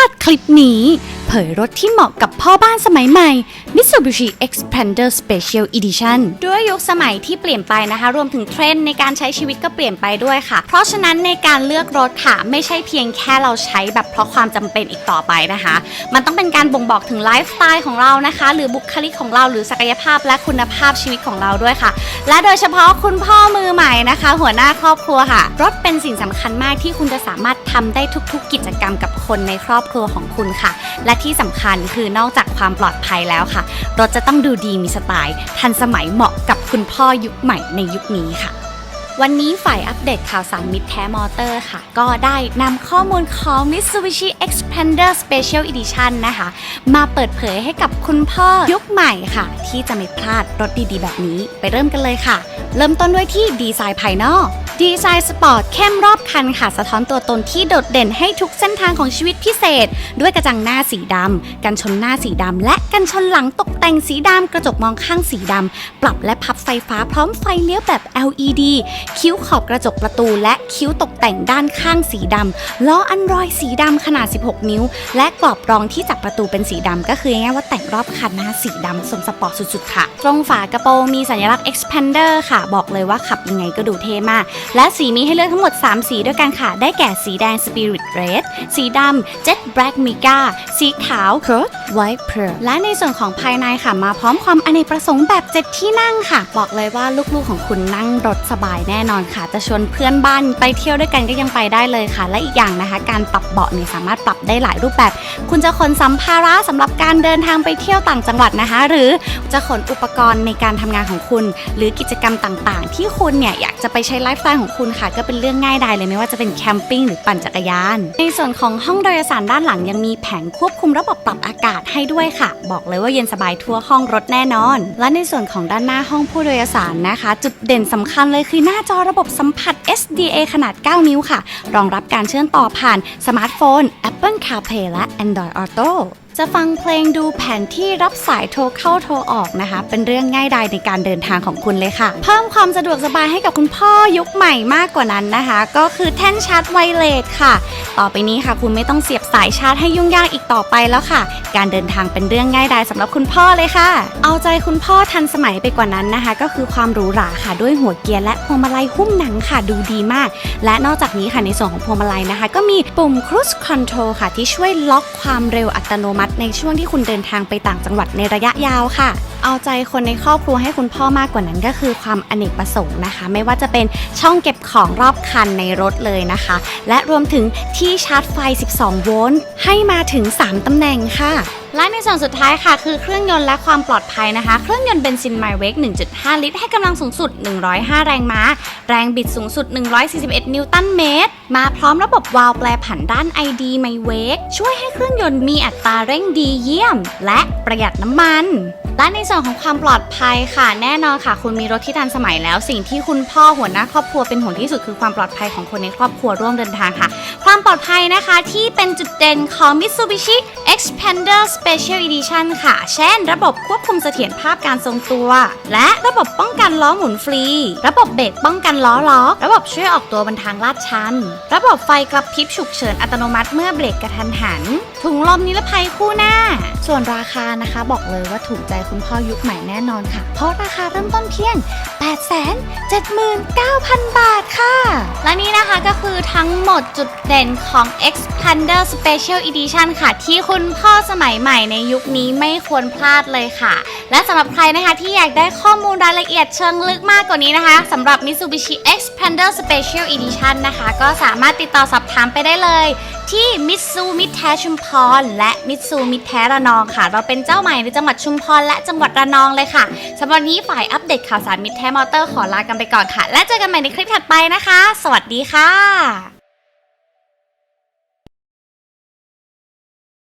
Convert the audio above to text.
าดคลิปนี้ เผยรถที่เหมาะกับพ่อบ้านสมัยใหม่ Mitsubishi Xpander Special Edition ด้วยยุคสมัยที่เปลี่ยนไปนะคะ รวมถึงเทรนด์ในการใช้ชีวิตก็เปลี่ยนไปด้วยค่ะ เพราะฉะนั้นในการเลือกรถค่ะ ไม่ใช่เพียงแค่เราใช้แบบเพราะความจำเป็นอีกต่อไปนะคะ มันต้องเป็นการบ่งบอกถึงไลฟ์สไตล์ของเรานะคะ หรือบุคลิกของเราหรือศักยภาพและคุณภาพชีวิตของเราด้วยค่ะ และโดยเฉพาะคุณพ่อมือใหม่นะคะ หัวหน้าครอบครัวค่ะ รถเป็นสิ่งสำคัญมากที่คุณจะสามารถทำได้ทุกๆ กิจกรรมกับคนในครอบครัวของคุณค่ะ และที่สำคัญคือนอกจากความปลอดภัยแล้วค่ะ รถจะต้องดูดีมีสไตล์ ทันสมัยเหมาะกับคุณพ่อยุคใหม่ในยุคนี้ค่ะ วันนี้ฝ่ายอัปเดตข่าวสารมิตรแท้มอเตอร์ค่ะ ก็ได้นำข้อมูลของ Mitsubishi Xpander Special Edition นะคะ มาเปิดเผยให้กับคุณพ่อยุคใหม่ค่ะ ที่จะไม่พลาดรถดีๆ แบบนี้ไปเริ่มกันเลยค่ะ เริ่มต้นด้วยที่ดีไซน์ภายนอก ดีไซน์สปอร์ตเข้มรอบคันค่ะ สะท้อนตัวตนที่โดดเด่นให้ทุกเส้นทางของชีวิตพิเศษ ด้วยกระจังหน้าสีดำกันชนหน้าสีดำและกันชนหลังตกแต่งสีดำกระจกมองข้างสีดำปรับและพับไฟฟ้าพร้อมไฟเลี้ยวแบบ LED คิ้วขอบกระจกประตู และคิ้วตกแต่งด้านข้างสีดำล้ออันรอยสีดำขนาด 16 นิ้ว และกรอบรองที่จับประตูเป็นสีดำก็คือง่ายว่าแต่งรอบคันหน้าสีดำสมสปอร์ตสุดๆค่ะ ตรงฝากระโปรงมีสัญลักษณ์ expander ค่ะ บอกเลยว่าขับยังไงก็ดูเท่มากและสีมีให้เลือกทั้งหมด 3 สีด้วยกันค่ะ ได้แก่สีแดง spirit red สีดำ jet black mica สีขาว Crude white pearl และในส่วนของภายในค่ะ มาพร้อมความอเนกประสงค์แบบ 7 ที่นั่งค่ะ บอกเลยว่าลูกๆของคุณนั่งรถสบายแน่นอนค่ะ จะชวนเพื่อนบ้านไปเที่ยวด้วยกันก็ยังไปได้เลยค่ะ และอีกอย่างนะคะ การปรับเบาะเนี่ยสามารถปรับได้หลายรูปแบบ คุณจะขนสัมภาระสำหรับการเดินทางไปเที่ยวต่างจังหวัดนะคะ หรือจะขนอุปกรณ์ในการทำงานของคุณ หรือกิจกรรมต่างๆ ที่คุณเนี่ยอยากจะไปใช้ไลฟ์สไตล์ของคุณค่ะ ก็เป็นเรื่องง่ายดายเลยไม่ว่าจะเป็นแคมปิ้งหรือปั่นจักรยาน ในส่วนของห้องโดยสารด้านหลังยังมีแผงควบคุมระบบปรับอากาศให้ด้วยค่ะ บอกเลยว่าเย็นสบายทั่วห้องรถแน่นอน และในส่วนของด้านหน้าห้องผู้โดยสารนะคะ จุดเด่นสำคัญเลยคือหน้าจอระบบสัมผัส SDA ขนาด 9 นิ้วค่ะ รองรับการเชื่อมต่อผ่านสมาร์ทโฟน Apple CarPlay และ Android Auto จะฟังเพลงดูแผนที่รับสายโทรเข้าโทรออกนะคะ เป็นเรื่องง่ายดายในการเดินทางของคุณเลยค่ะ เพิ่มความสะดวกสบายให้กับคุณพ่อยุคใหม่มากกว่านั้นนะคะ ก็คือแท่นชาร์จไวเลสค่ะ ต่อไปนี้ค่ะ คุณไม่ต้องเสียบสายชาร์จให้ยุ่งยากอีกต่อไปแล้วค่ะ การเดินทางเป็นเรื่องง่ายดายสำหรับคุณพ่อเลยค่ะ เอาใจคุณพ่อทันสมัยไปกว่านั้นนะคะ ก็คือความหรูหราค่ะด้วยหัวเกียร์และพวงมาลัยหุ้มหนังค่ะดูดีมาก และนอกจากนี้ค่ะในส่วนของพวงมาลัยนะคะ ก็มีปุ่ม cruise control ค่ะ ที่ช่วยล็อกความเร็วอัตโนมัติในช่วงที่คุณเดินทางไปต่างจังหวัดในระยะยาวค่ะ เอาใจคนในครอบครัวให้คุณพ่อมากกว่านั้นก็คือความอเนกประสงค์นะคะ ไม่ว่าจะเป็นช่องเก็บของรอบคันในรถเลยนะคะ และรวมถึงที่ชาร์จไฟ 12 โวลต์ให้มาถึง 3ตำแหน่งค่ะ และในส่วนสุดท้ายค่ะ คือเครื่องยนต์และความปลอดภัยนะคะ เครื่องยนต์เบนซินไมเวก1.5 ลิตร ให้กำลังสูงสุด 105 แรงม้า แรงบิดสูงสุด 141 นิวตันเมตร มาพร้อมระบบวาล์วแปลผันด้าน ID ไมเวกช่วยให้เครื่องยนต์มีอัตราเร่งดีเยี่ยม และประหยัดน้ำมัน และในส่วนของความปลอดภัยค่ะ แน่นอนค่ะ คุณมีรถที่ทันสมัยแล้ว สิ่งที่คุณพ่อหัวหน้าครอบครัวเป็นห่วงที่สุดคือความปลอดภัยของคนในครอบครัวร่วมเดินทางค่ะ ความปลอดภัยนะคะที่เป็นจุดเด่นของ Mitsubishi Xpander Special Edition ค่ะ เช่น ระบบควบคุมเสถียรภาพการทรงตัว และระบบป้องกันล้อหมุนฟรี ระบบเบรกป้องกันล้อล็อกระบบช่วยออกตัวบนทางลาดชัน ระบบไฟกระพริบฉุกเฉินอัตโนมัติเมื่อเบรกกระทันหัน ถุงลมนิรภัยคู่หน้า ส่วนราคานะคะ บอกเลยว่าถูกใจคุณพ่อยุคใหม่แน่นอนค่ะ เพราะราคาเริ่มต้นเพียง 879,000 บาทค่ะ และนี่นะคะก็คือทั้งหมดจุดเด่นของ Xpander Special Edition ค่ะ ที่คุณพ่อสมัยใหม่ในยุคนี้ไม่ควรพลาดเลยค่ะ และสำหรับใครนะคะที่อยากได้ข้อมูลรายละเอียดเชิงลึกมากกว่านี้นะคะสำหรับ Mitsubishi Xpander Special Edition นะคะ ก็สามารถติดต่อสอบถามไปได้เลย ที่มิตซูมิตแท้ชุมพรและมิตซูมิตแท้ระนองค่ะ เราเป็นเจ้าใหม่ในจังหวัดชุมพรและจังหวัดระนองเลยค่ะสำหรับวันนี้ฝ่ายอัปเดตข่าวสารมิตรแท้มอเตอร์ขอลากันไปก่อนค่ะ และเจอกันใหม่ในคลิปถัดไปนะคะ สวัสดีค่ะ